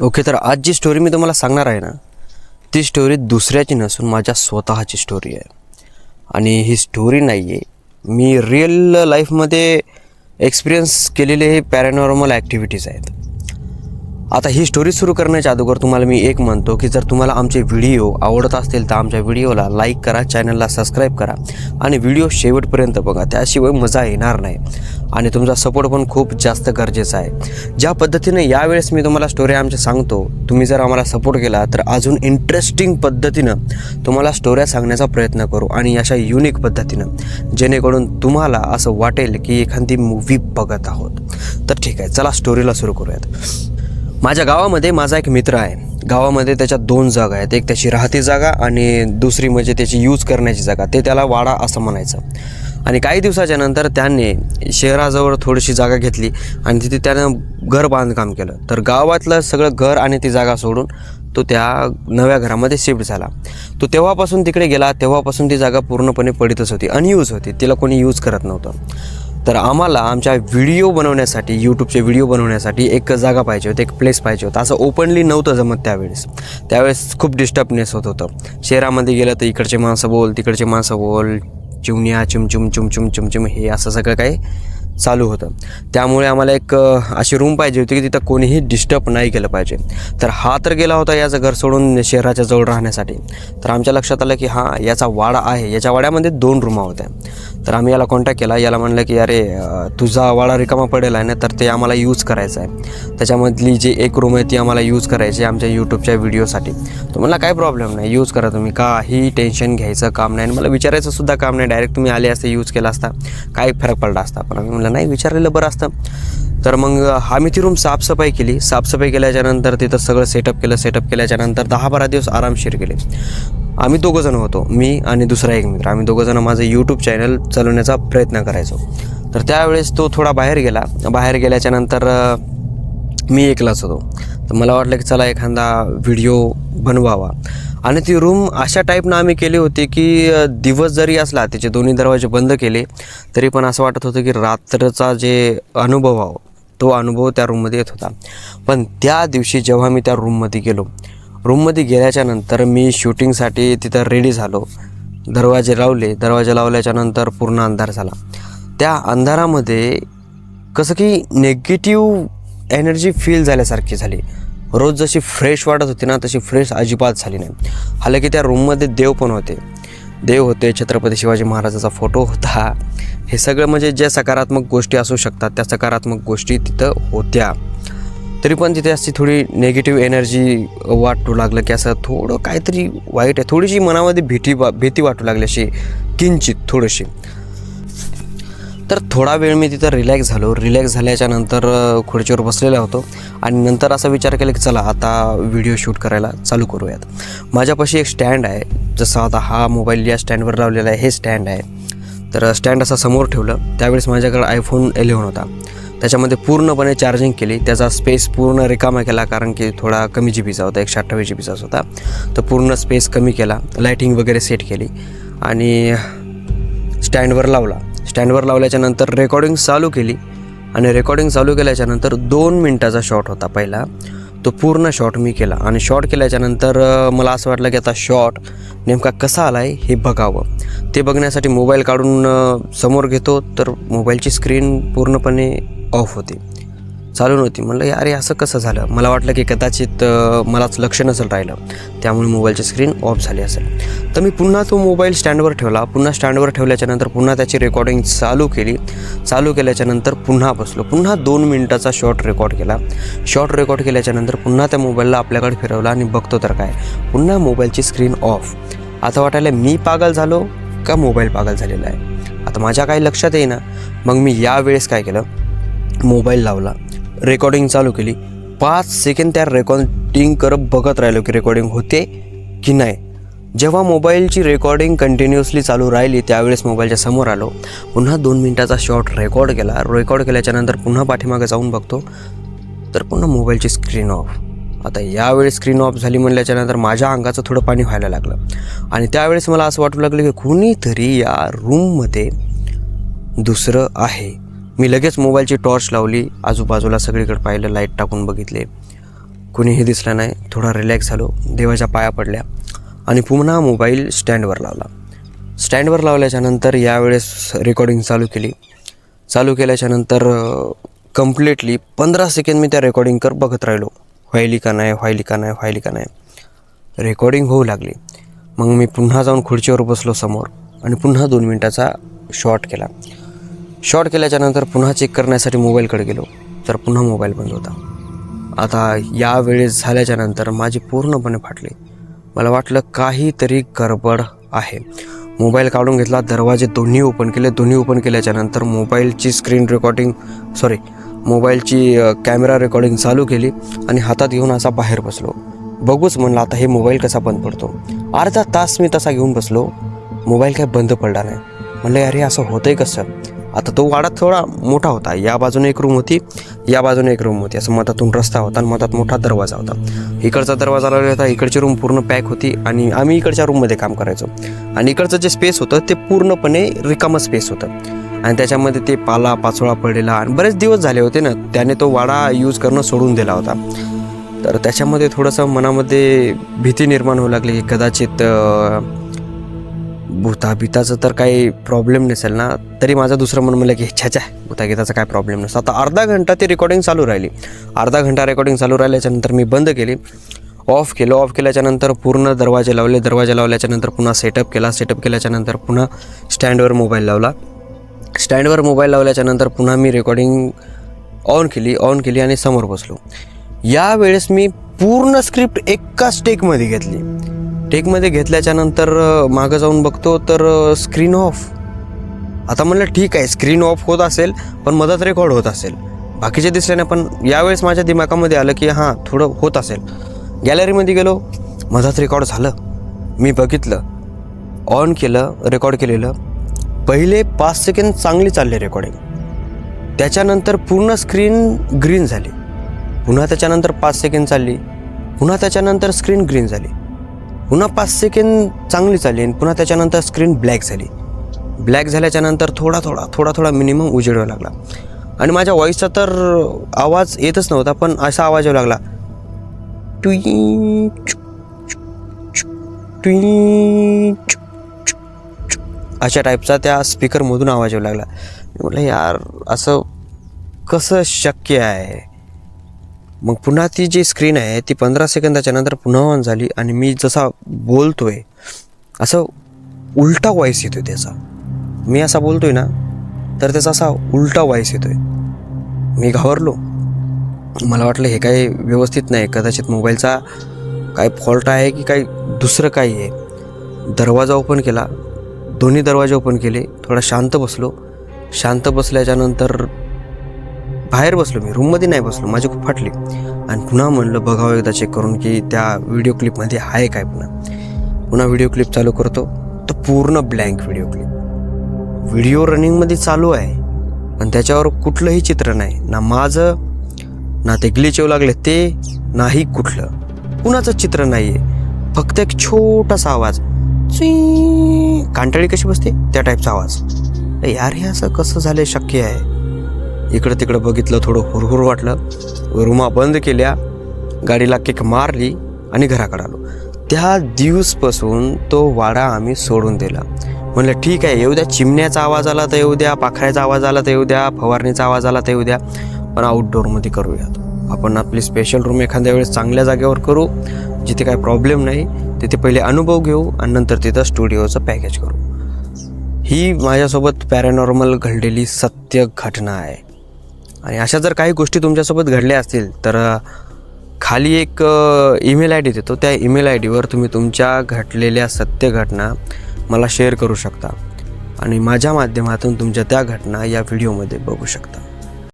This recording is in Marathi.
ओके तर आज जी स्टोरी मी तुम्हाला सांगणार आहे ना ती स्टोरी दुसऱ्याची नसून माझ्या स्वतःची स्टोरी आहे. आणि ही स्टोरी नाही आहे मी रिअल लाईफमध्ये एक्सपिरियन्स केलेले हे पॅरानॉर्मल ॲक्टिव्हिटीज आहेत. आता ही स्टोरी सुरू करण्याच्या अगोदर तुम्हाला मी एक म्हणतो की जर तुम्हाला आमचे व्हिडिओ आवडत असतील तर आमच्या व्हिडिओला लाईक करा चॅनलला सबस्क्राईब करा आणि व्हिडिओ शेवटपर्यंत बघा. त्याशिवाय मजा येणार नाही. आणि तुमचा सपोर्ट पण खूप जास्त गरजेचा आहे. ज्या पद्धतीने यावेळेस मी तुम्हाला स्टोरी आमच्या सांगतो तुम्ही जर आम्हाला सपोर्ट केला तर अजून इंटरेस्टिंग पद्धतीनं तुम्हाला स्टोऱ्या सांगण्याचा प्रयत्न करू आणि अशा युनिक पद्धतीनं. जेणेकरून तुम्हाला असं वाटेल की एखादी मूव्ही बघत आहोत. तर ठीक आहे चला स्टोरीला सुरू करूयात. माझ्या गावामध्ये माझा एक मित्र आहे. गावामध्ये त्याच्या दोन जागा आहेत. एक त्याची राहती जागा आणि दुसरी म्हणजे त्याची यूज करण्याची जागा. ते त्याला वाडा असं म्हणायचं. आणि काही दिवसाच्या नंतर त्याने शहराजवळ थोडीशी जागा घेतली आणि तिथे त्यानं घर बांधकाम केलं. तर गावातलं सगळं घर आणि ती जागा सोडून तो त्या नव्या घरामध्ये शिफ्ट झाला. तो तेव्हापासून तिकडे गेला तेव्हापासून ती जागा पूर्णपणे पडितच होती अनयूज होती. तिला कोणी यूज करत नव्हतं. तर आम्हाला आमच्या व्हिडिओ बनवण्यासाठी यूट्यूबचे व्हिडिओ बनवण्यासाठी एक जागा पाहिजे होती एक प्लेस पाहिजे होता. असं ओपनली नव्हतं जमत त्यावेळेस. त्यावेळेस खूप डिस्टर्बनेस होत होतं. शहरामध्ये गेलं तर इकडचे माणसं बोल तिकडचे माणसं बोल चिमण्या चिमचुम चुमचुम चुमचुम हे असं सगळं काही चालू होतं. त्यामुळे आम्हाला एक अशी रूम पाहिजे होती की तिथं कोणीही डिस्टर्ब नाही केलं पाहिजे. तर हा तर गेला होता याचं घर सोडून शहराच्या जवळ राहण्यासाठी. तर आमच्या लक्षात आलं की हां याचा वाडा आहे. याच्या वाड्यामध्ये दोन रूमा होत्या. तर आम्ही याला कॉन्टॅक्ट केला. याला म्हणलं की अरे तुझा वाडा रिकामा पडेल आहे ना तर ते आम्हाला यूज करायचं आहे त्याच्यामधली जी एक रूम आहे ती आम्हाला यूज करायची आहे आमच्या यूट्यूबच्या व्हिडिओसाठी तो म्हणला काय प्रॉब्लेम नाही यूज करा तुम्ही. काही टेन्शन घ्यायचं काम नाही. आणि मला विचारायचं सुद्धा काम नाही. डायरेक्ट तुम्ही आले असते यूज केला असता. काय फरक पडला असता. पण आम्ही म्हणलं नाही विचारलेलं बरं असतं. तर मग आम्ही ती रूम साफसफाई केली. साफसफाई केल्याच्यानंतर तिथं सगळं सेटअप केलं. सेटअप केल्याच्यानंतर दहा बारा दिवस आरामशीर गेले आम्ही दोघंजण होतो. मी आणि दुसरा एक मित्र. आम्ही दोघंजणं माझं यूट्यूब चॅनल चालवण्याचा प्रयत्न करायचो. तर त्यावेळेस तो थोडा बाहेर गेला. बाहेर गेल्याच्यानंतर मी एकलाच होतो. तर मला वाटलं की चला एखादा व्हिडिओ बनवावा. आणि ती रूम अशा टाईपनं आम्ही केली होती की दिवस जरी असला त्याचे दोन्ही दरवाजे बंद केले तरी पण असं वाटत होतं की रात्रचा जे अनुभव आहे तो अनुभव त्या रूममध्ये येत होता. पण त्या दिवशी जेव्हा मी त्या रूममध्ये गेलो रूममध्ये गेल्याच्यानंतर मी शूटिंगसाठी तिथं रेडी झालो. दरवाजे लावले. दरवाजे लावल्याच्या नंतर पूर्ण अंधार झाला. त्या अंधारामध्ये कसं की नेगेटिव्ह एनर्जी फील झाल्यासारखी झाली. रोज जशी फ्रेश वाटत होती ना तशी फ्रेश अजिबात झाली नाही. हालाकी की त्या रूममध्ये देव पण होते. देव होते छत्रपती शिवाजी महाराजाचा फोटो होता. हे सगळं म्हणजे ज्या सकारात्मक गोष्टी असू शकतात त्या सकारात्मक गोष्टी तिथं होत्या. तरी पण तिथे अशी थोडी नेगेटिव्ह एनर्जी वाटू लागलं की असं थोडं काहीतरी वाईट आहे. थोडीशी मनामध्ये भीती वा भीती वाटू लागली अशी किंचित थोडीशी. तर थोडा वेळ मी तिथं रिलॅक्स झालो. रिलॅक्स झाल्याच्यानंतर खुर्चीवर बसलेला होतो. आणि नंतर असा विचार केला की चला आता व्हिडिओ शूट करायला चालू करूयात. माझ्यापाशी एक स्टँड आहे. जसं आता हा मोबाईल या स्टँडवर लावलेला आहे हे स्टँड आहे. तर स्टँड असा समोर ठेवलं. त्यावेळेस माझ्याकडे आयफोन एलेवन होता. त्याच्यामध्ये पूर्णपणे चार्जिंग केली. त्याचा स्पेस पूर्ण रिकामा केला कारण की थोडा कमी जी बीचा होता. एकशे अठ्ठावीस जी बीचाच होता. तर पूर्ण स्पेस कमी केला. लायटिंग वगैरे सेट केली. आणि स्टँडवर लावला. स्टँडवर लावल्याच्यानंतर रेकॉर्डिंग चालू केली आणि रेकॉर्डिंग चालू केल्याच्यानंतर दोन मिनटाचा शॉट होता पहिला. तो पूर्ण शॉट मी केला आणि शॉट केल्याच्यानंतर मला असं वाटलं की आता शॉट नेमका कसा आला आहे हे बघावं. ते बघण्यासाठी मोबाईल काढून समोर घेतो तर मोबाईलची स्क्रीन पूर्णपणे ऑफ होती. चालू नव्हती म्हणलं अरे असं कसं झालं? मला वाटलं की कदाचित मलाच लक्ष नसेल राहिलं. त्यामुळे मोबाईलची स्क्रीन ऑफ झाली असेल. तर मी पुन्हा तो मोबाईल स्टँडवर ठेवला. पुन्हा स्टँडवर ठेवल्याच्यानंतर पुन्हा त्याची रेकॉर्डिंग चालू केली. चालू केल्याच्यानंतर पुन्हा बसलो. पुन्हा दोन मिनटाचा शॉर्ट रेकॉर्ड केला. शॉर्ट रेकॉर्ड केल्याच्यानंतर पुन्हा त्या मोबाईलला आपल्याकडे फिरवला आणि बघतो तर काय? पुन्हा मोबाईलची स्क्रीन ऑफ आता वाटायला मी पागल झालो का मोबाईल पागल झालेला आहे? आता माझ्या काही लक्षात येईना. मग मी यावेळेस काय केलं? मोबाईल लावला. रेकॉर्डिंग चालू केली. पाच सेकंड त्या रेकॉर्डिंग करत बघत राहिलो की रेकॉर्डिंग होते की नाही. जेव्हा मोबाईलची रेकॉर्डिंग कंटिन्युअसली चालू राहिली त्यावेळेस मोबाईलच्या समोर आलो. पुन्हा दोन मिनटाचा शॉट रेकॉर्ड केला. रेकॉर्ड केल्याच्यानंतर पुन्हा पाठीमागे जाऊन बघतो. तर पुन्हा मोबाईलची स्क्रीन ऑफ आता यावेळी स्क्रीन ऑफ झाली म्हणल्याच्यानंतर माझ्या अंगाचं थोडं पाणी व्हायला लागलं. आणि त्यावेळेस मला असं वाटू लागलं की कुणीतरी या रूममध्ये दुसरं आहे. मी लगेच मोबाईलची टॉर्च लावली आजूबाजूला सगळीकडे पाहिलं लाइट टाकून बघितले. कुणीही दिसलं नाही थोडा रिलॅक्स झालो देवाच्या पाया पडल्या आणि पुन्हा मोबाईल स्टँडवर लावला. स्टँडवर लावल्याच्यानंतर यावेळेस रेकॉर्डिंग चालू केली. चालू केल्याच्यानंतर कम्प्लिटली पंधरा सेकंद मी त्या रेकॉर्डिंगकर बघत राहिलो. व्हायली का नाही व्हायली का नाही व्हायली का नाही. रेकॉर्डिंग होऊ लागली. मग मी पुन्हा जाऊन खुर्चीवर बसलो समोर आणि पुन्हा दोन मिनटाचा शॉट केला. शॉट केल्याच्यानंतर पुन्हा चेक करण्यासाठी मोबाईलकडे गेलो. तर पुन्हा मोबाईल बंद होता. आता या वेळेस झाल्याच्यानंतर माझी पूर्णपणे फाटली. मला वाटलं काहीतरी गडबड आहे. मोबाईल काढून घेतला दरवाजे दोन्ही ओपन केले. दोन्ही ओपन केल्याच्यानंतर मोबाईलची स्क्रीन रेकॉर्डिंग सॉरी मोबाईलची कॅमेरा रेकॉर्डिंग चालू केली आणि हातात घेऊन असा बाहेर बसलो. बघूच म्हणलं आता हे मोबाईल कसा बंद पडतो? अर्धा तास मी तसा घेऊन बसलो. मोबाईल काय बंद पडला नाही. म्हणलं अरे असं होतंय कसं? आता तो वाडा थोडा मोठा होता. या बाजूने एक रूम होती या बाजूने एक रूम होती. असं मधातून रस्ता होता आणि मधात मोठा दरवाजा होता. इकडचा दरवाजा लावला होता इकडची रूम पूर्ण पॅक होती आणि आम्ही इकडच्या रूममध्ये काम करायचो. आणि इकडचं जे स्पेस होतं ते पूर्णपणे रिकामं स्पेस होतं. आणि त्याच्यामध्ये ते पाला पाचोळा पडलेला आणि बरेच दिवस झाले होते ना त्याने तो वाडा यूज करणं सोडून दिला होता. तर त्याच्यामध्ये थोडंसं मनामध्ये भीती निर्माण होऊ लागली की कदाचित अं, तर काही प्रॉब्लेम नसेल ना तरी माझं दुसरं मन म्हणलं की छाच्या भूतागीताचा काय प्रॉब्लेम नसतो. आता अर्धा घंटा ती रेकॉर्डिंग चालू राहिली. अर्धा घंटा रेकॉर्डिंग चालू राहिल्याच्यानंतर मी बंद केली. ऑफ केलं ऑफ केल्याच्यानंतर पूर्ण दरवाजे लावले. दरवाजे लावल्याच्यानंतर पुन्हा सेटअप केला. सेटअप केल्याच्यानंतर पुन्हा स्टँडवर मोबाईल लावला. स्टँडवर मोबाईल लावल्याच्यानंतर पुन्हा मी रेकॉर्डिंग ऑन केली ऑन केली आणि समोर बसलो. यावेळेस मी पूर्ण स्क्रिप्ट एकाच टेकमध्ये घेतली. टेकमध्ये घेतल्याच्यानंतर नंतर मागं जाऊन बघतो तर स्क्रीन ऑफ आता म्हणलं ठीक आहे स्क्रीन ऑफ होत असेल पण मदत रेकॉर्ड होत असेल. बाकीचे दिसले नाही पण यावेळेस माझ्या दिमागामध्ये आलं की हां थोडं होत असेल. गॅलरीमध्ये गेलो मदत रेकॉर्ड झालं. मी बघितलं ऑन केलं रेकॉर्ड केलेलं. पहिले पाच सेकंड चांगली चालली रेकॉर्डिंग त्याच्यानंतर पूर्ण स्क्रीन ग्रीन झाली. पुन्हा त्याच्यानंतर पाच सेकंड चालली. पुन्हा त्याच्यानंतर स्क्रीन ग्रीन झाली. पुन्हा पाच सेकंड चांगली चालली आणि पुन्हा त्याच्यानंतर स्क्रीन ब्लॅक झाली. ब्लॅक झाल्याच्यानंतर थोडा थोडा थोडा थोडा मिनिमम उजेड व्हायला लागला. आणि माझ्या व्हॉईसचा तर आवाज येतच नव्हता पण असा आवाज येऊ लागला. टुई चुक, अशा टाईपचा त्या स्पीकरमधून आवाज येऊ लागला. म्हटलं यार असं कसं शक्य आहे? मग पुन्हा ती जी स्क्रीन आहे ती पंधरा सेकंदाच्या नंतर पुन्हा ऑन झाली आणि मी जसा बोलतोय असं उलटा वॉईस येतोय त्याचा. मी असा बोलतोय ना तर त्याचा असा उलटा व्हॉईस येतोय. मी घाबरलो. मला वाटलं हे काही व्यवस्थित नाही कदाचित मोबाईलचा काय फॉल्ट आहे की काही दुसरं काही आहे. दरवाजा ओपन केला. दोन्ही दरवाजे ओपन केले. थोडा शांत बसलो. शांत बसल्याच्यानंतर बाहेर बसलो मी रूममध्ये नाही बसलो माझी खूप फाटली. आणि पुन्हा म्हणलं बघावं एकदा चेक करून की त्या व्हिडिओ क्लिपमध्ये आहे काय पुन्हा. पुन्हा व्हिडिओ क्लिप चालू करतो. तर पूर्ण ब्लँक व्हिडिओ क्लिप व्हिडिओ रनिंगमध्ये चालू आहे पण त्याच्यावर कुठलंही चित्र नाही. ना माझं ना ते ग्लिच येऊ लागले ते नाही कुठलं. कुणाचं चित्र नाही आहे फक्त एक छोटासा आवाज. कांटाळी कशी बसते? त्या टाईपचा आवाज. यार हे असं कसं झालं? शक्य आहे. इकडं तिकडं बघितलं थोडं हुरहुर वाटलं. रूमा बंद केल्या गाडीला किक मारली आणि घराकडे आलो. त्या दिवसपासून तो वाडा आम्ही सोडून दिला. म्हणलं ठीक आहे येऊ द्या. चिमण्याचा आवाज आला तर येऊ द्या पाखऱ्याचा आवाज आला तर येऊ द्या फवारणीचा आवाज आला तर येऊ द्या. पण आउटडोअरमध्ये करूयात आपण आपली स्पेशल रूम एखाद्या वेळेस चांगल्या जागेवर करू जिथे काय प्रॉब्लेम नाही तिथे पहिले अनुभव घेऊ आणि नंतर तिथं स्टुडिओचं पॅकेज करू. ही माझ्यासोबत पॅरानॉर्मल घडलेली सत्य घटना आहे. आणि अशा जर काही गोष्टी तुमच्यासोबत घडल्या असतील तर खाली एक ईमेल आय डी देतो. त्या ईमेल आय डीवर तुम्ही तुमच्या घडलेल्या सत्य घटना मला शेअर करू शकता. आणि माझ्या माध्यमातून तुमच्या त्या घटना या व्हिडिओमध्ये बघू शकता.